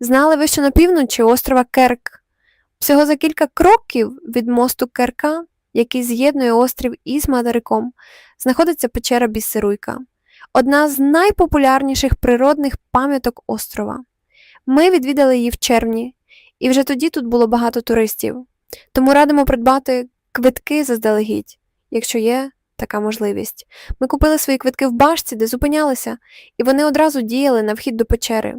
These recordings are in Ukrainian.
Знали ви, що на півночі острова Керк. Всього за кілька кроків від мосту Керка, який з'єднує острів із материком, знаходиться печера Бісеруйка, одна з найпопулярніших природних пам'яток острова. Ми відвідали її в червні, і вже тоді тут було багато туристів. Тому радимо придбати квитки заздалегідь, якщо є така можливість. Ми купили свої квитки в башці, де зупинялися, і вони одразу діяли на вхід до печери.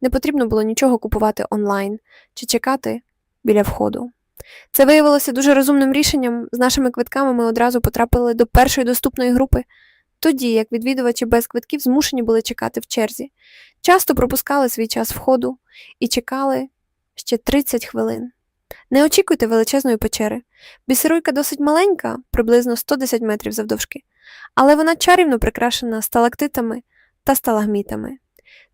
Не потрібно було нічого купувати онлайн чи чекати біля входу. Це виявилося дуже розумним рішенням. З нашими квитками ми одразу потрапили до першої доступної групи, тоді як відвідувачі без квитків змушені були чекати в черзі. Часто пропускали свій час входу і чекали ще 30 хвилин. Не очікуйте величезної печери. Бісеруйка досить маленька, приблизно 110 метрів завдовжки, але вона чарівно прикрашена сталактитами та сталагмітами.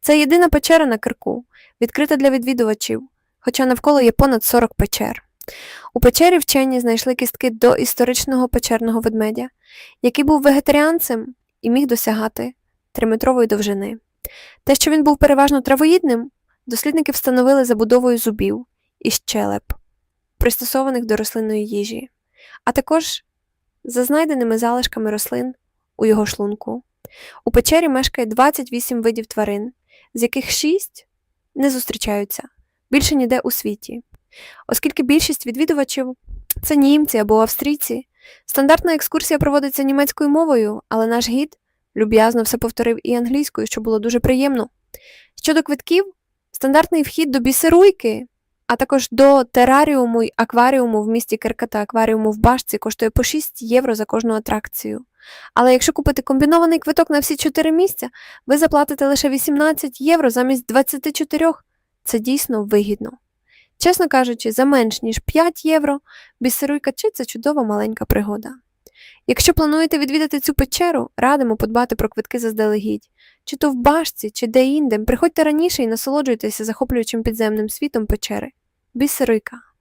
Це єдина печера на Кирку, відкрита для відвідувачів, хоча навколо є понад 40 печер. У печері вчені знайшли кістки до історичного печерного ведмедя, який був вегетаріанцем і міг досягати триметрової довжини. Те, що він був переважно травоїдним, дослідники встановили забудовою зубів і щелеп, пристосованих до рослинної їжі, а також за знайденими залишками рослин у його шлунку. У печері мешкає 28 видів тварин, з яких 6 не зустрічаються більше ніде у світі. Оскільки більшість відвідувачів це німці або австрійці, стандартна екскурсія проводиться німецькою мовою, але наш гід люб'язно все повторив і англійською, що було дуже приємно. Щодо квитків, стандартний вхід до бісеруйки, а також до тераріуму й акваріуму в місті Кирка та акваріуму в Башці коштує по 6 євро за кожну атракцію. Але якщо купити комбінований квиток на всі 4 місця, ви заплатите лише 18 євро замість 24. Це дійсно вигідно. Чесно кажучи, за менш ніж 5 євро бісеруйка чи це чудова маленька пригода. Якщо плануєте відвідати цю печеру, радимо подбати про квитки заздалегідь. Чи то в башці, чи де інде, приходьте раніше і насолоджуйтеся захоплюючим підземним світом печери. Бісеруйка.